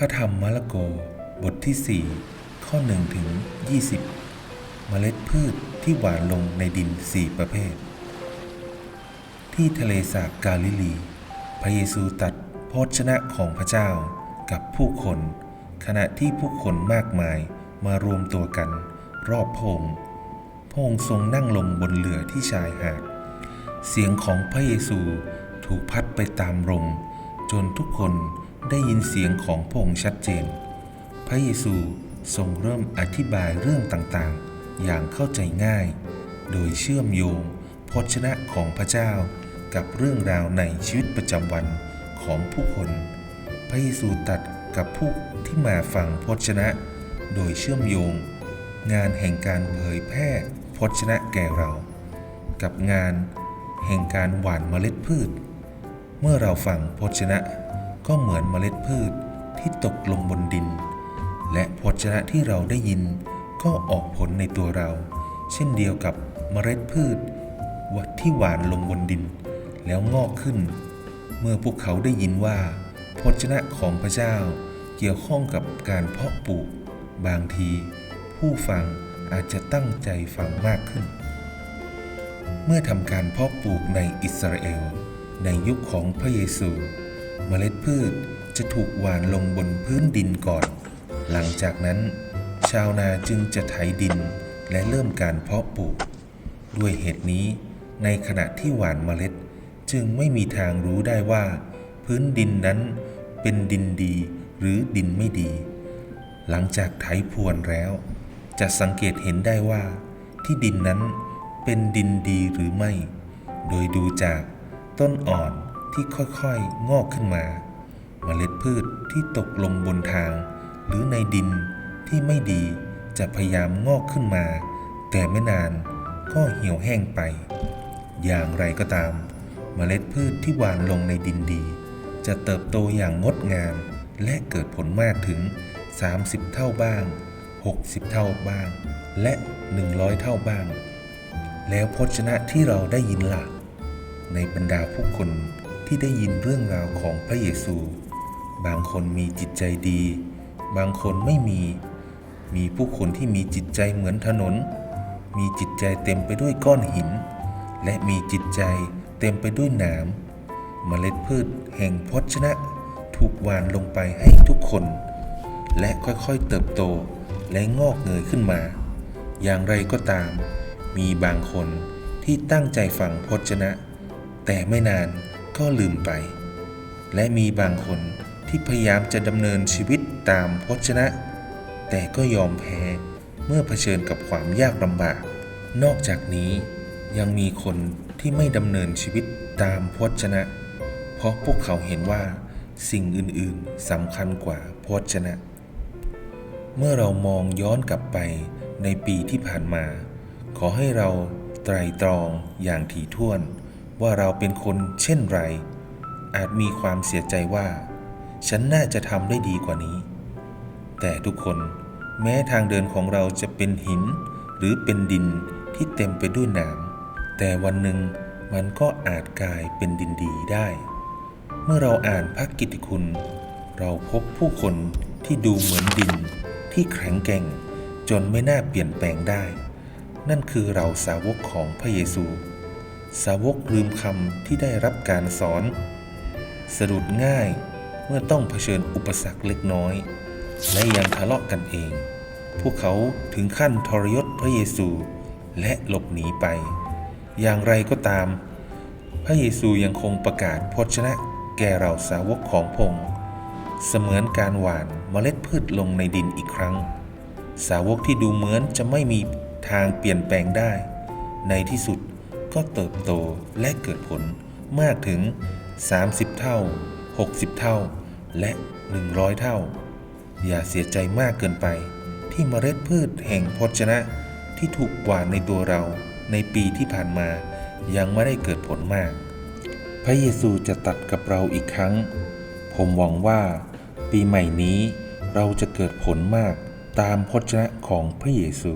ที่ 4 ข้อ1ถึง20 เมล็ดพืชที่หวานลงในดิน 4 ประเภท ที่ทะเลสาบกาลิลี พระเยซูตัดโพชนะของพระเจ้ากับผู้คน ขณะที่ผู้คนมากมายมารวมตัวกัน รอบพงพงทรงนั่งลงบนเรือที่ชายหาด เสียงของพระเยซูถูกพัดไปตามลมจนทุกคน ได้ยินเสียงของพระองค์ชัดเจน พระเยซูทรงเริ่มอธิบายเรื่องต่างๆ อย่างเข้าใจง่าย โดยเชื่อมโยงพระชนะของพระเจ้ากับเรื่องราวในชีวิตประจำวันของผู้คน พระเยซูตัดกับผู้ที่มาฟังพระชนะ โดยเชื่อมโยง งานแห่งการเผยแพร่พระชนะแก่เรา กับงานแห่งการหว่านเมล็ดพืช เมื่อเราฟังพระชนะ ก็เหมือนเมล็ดพืชที่ตกลงบนดิน และพระชนะที่เราได้ยินก็ออกผลในตัวเรา เช่นเดียวกับเมล็ดพืชวัดที่หวานลงบนดิน แล้วงอกขึ้น เมื่อพวกเขาได้ยินว่าพระชนะของพระเจ้าเกี่ยวข้องกับการเพาะปลูก บางที ผู้ฟังอาจจะตั้งใจฟังมากขึ้น เมื่อทำการเพาะปลูกในอิสราเอล ในยุคของพระเยซู เมล็ดพืชจะถูกหว่านลงบนพื้นดินก่อน หลังจากนั้น ชาวนาจึงจะไถดินและเริ่มการเพาะปลูก ด้วยเหตุนี้ ในขณะที่หว่านเมล็ดจึงไม่มีทางรู้ได้ว่า พื้นดินนั้นเป็นดินดีหรือดินไม่ดี หลังจากไถพรวนแล้ว จะสังเกตเห็นได้ว่า ที่ดินนั้นเป็นดินดีหรือไม่ โดยดูจากต้นอ่อน ที่ค่อยๆ งอกขึ้นมาเมล็ดพืชที่ตกลงบนทาง หรือในดินที่ไม่ดีจะพยายามงอกขึ้นมา แต่ไม่นานก็เหี่ยวแห้งไป อย่างไรก็ตามเมล็ดพืชที่หวานลงในดินดี จะเติบโตอย่างงดงาม และเกิดผลมากถึง 30 เท่าบ้าง 60 เท่าบ้าง และ 100 เท่าบ้าง แล้วพจนะที่เราได้ยินล่ะ ในบรรดาผู้คน ที่ได้ยินเรื่องราวของพระเยซู บางคนมีจิตใจดี บางคนไม่มี มีผู้คนที่มีจิตใจเหมือนถนน มีจิตใจเต็มไปด้วยก้อนหิน และมีจิตใจเต็มไปด้วยหนามเมล็ดพืชแห่งพจนะถูกหว่านลงไปให้ทุกคน และค่อยๆเติบโตและงอกเงยขึ้นมา อย่างไรก็ตาม มีบางคนที่ตั้งใจฟังพจนะ แต่ไม่นาน ก็ลืมไป และมีบางคนที่พยายามจะดำเนินชีวิตตามพจนะ แต่ก็ยอมแพ้เมื่อเผชิญกับความยากลำบาก นอกจากนี้ยังมีคนที่ไม่ดำเนินชีวิตตามพจนะ เพราะพวกเขาเห็นว่าสิ่งอื่นๆสำคัญกว่าพจนะ เมื่อเรามองย้อนกลับไปในปีที่ผ่านมา ขอให้เราไตรตรองอย่างถี่ถ้วน ว่าเราเป็นคนเช่นไร อาจมีความเสียใจว่า ฉันน่าจะทำได้ดีกว่านี้ แต่ทุกคนแม้ทางเดินของเราจะเป็นหิน หรือเป็นดินที่เต็มไปด้วยหนามแต่วันหนึ่งมันก็อาจกลายเป็นดินดีได้ เมื่อเราอ่านพระกิตติคุณ เราพบผู้คนที่ดูเหมือนดินที่แข็งแกร่งจนไม่น่าเปลี่ยนแปลงได้ นั่นคือเราสาวกของพระเยซู สาวกลืมคำที่ได้รับการสอน สะดุดง่ายเมื่อต้องเผชิญอุปสรรคเล็กน้อย และยังทะเลาะกันเอง พวกเขาถึงขั้นทรยศพระเยซูและหลบหนีไป อย่างไรก็ตาม พระเยซูยังคงประกาศพจนะแก่เราสาวกของพงค์เสมือนการหว่านเมล็ดพืชลงในดินอีกครั้ง สาวกที่ดูเหมือนจะไม่มีทางเปลี่ยนแปลงได้ ในที่สุด ก็เติบโตและเกิดผลมากถึง 30 เท่า 60 เท่า และ 100 เท่า อย่าเสียใจมากเกินไป ที่เมล็ดพืชแห่งพจนะที่ถูกหว่าในตัวเราในปีที่ผ่านมายังไม่ได้เกิดผลมาก พระเยซูจะตัดกับเราอีกครั้ง ผมหวังว่าปีใหม่นี้เราจะเกิดผลมากตามพจนะของพระเยซู